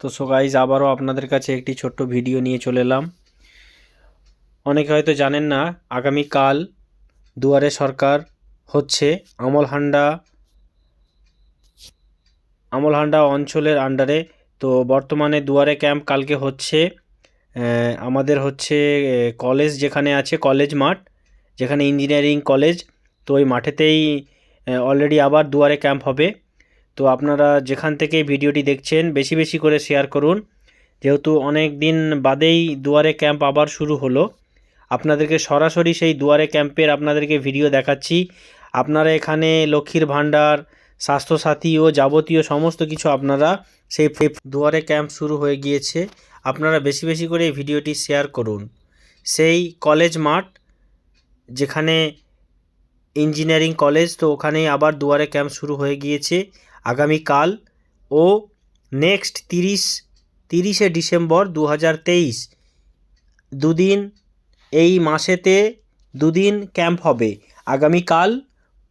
তো so guys আবারও আপনাদের কাছে একটি ছোট্ট ভিডিও নিয়ে চলে এলাম। অনেকে হয়তো জানেন না, আগামীকাল দুয়ারে সরকার হচ্ছে আমলহান্ডা আমলহান্ডা অঞ্চলের আন্ডারে তো বর্তমানে দুয়ারে ক্যাম্প কালকে হচ্ছে আমাদের হচ্ছে কলেজ যেখানে আছে কলেজ মাঠ, যেখানে ইঞ্জিনিয়ারিং কলেজ তো ওই মাঠেতেই অলরেডি আবার দুয়ারে ক্যাম্প হবে। তো আপনারা যেখান থেকে ভিডিওটি দেখছেন, বেশি বেশি করে শেয়ার করুন। যেহেতু অনেক দিন বাদেই দুয়ারে ক্যাম্প আবার শুরু হলো, আপনাদেরকে সরাসরি সেই দুয়ারে ক্যাম্পের আপনাদেরকে ভিডিও দেখাচ্ছি। আপনারা এখানে লক্ষ্মীর ভাণ্ডার স্বাস্থ্যসাথী ও যাবতীয় সমস্ত কিছু আপনারা সেই দুয়ারে ক্যাম্প শুরু হয়ে গিয়েছে। আপনারা বেশি বেশি করে ভিডিওটি শেয়ার করুন। সেই কলেজ মাঠ, যেখানে ইঞ্জিনিয়ারিং কলেজ তো ওখানেই আবার দুয়ারে ক্যাম্প শুরু হয়ে গিয়েছে। আগামীকাল ও নেক্সট তিরিশ, তিরিশে ডিসেম্বর দু হাজার তেইশ। দুদিন, এই মাসেতে দুদিন ক্যাম্প হবে, আগামীকাল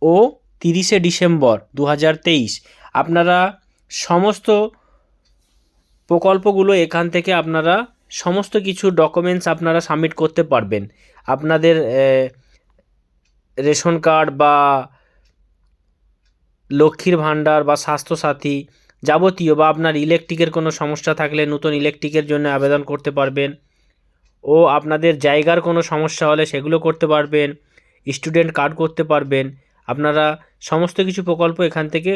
ও তিরিশে ডিসেম্বর দু হাজার তেইশ। আপনারা সমস্ত প্রকল্পগুলো এখান থেকে আপনারা সমস্ত কিছু ডকুমেন্টস আপনারা সাবমিট করতে পারবেন। আপনাদের রেশন কার্ড বা লক্ষ্মীর ভাণ্ডার বা স্বাস্থ্যসাথী যাবতীয় বা আপনার ইলেকট্রিকের কোনো সমস্যা থাকলে নতুন ইলেকট্রিকের জন্য আবেদন করতে পারবেন ও আপনাদের জায়গার কোনো সমস্যা হলে সেগুলো করতে পারবেন, স্টুডেন্ট কার্ড করতে পারবেন, আপনারা সমস্ত কিছু প্রকল্প এখান থেকে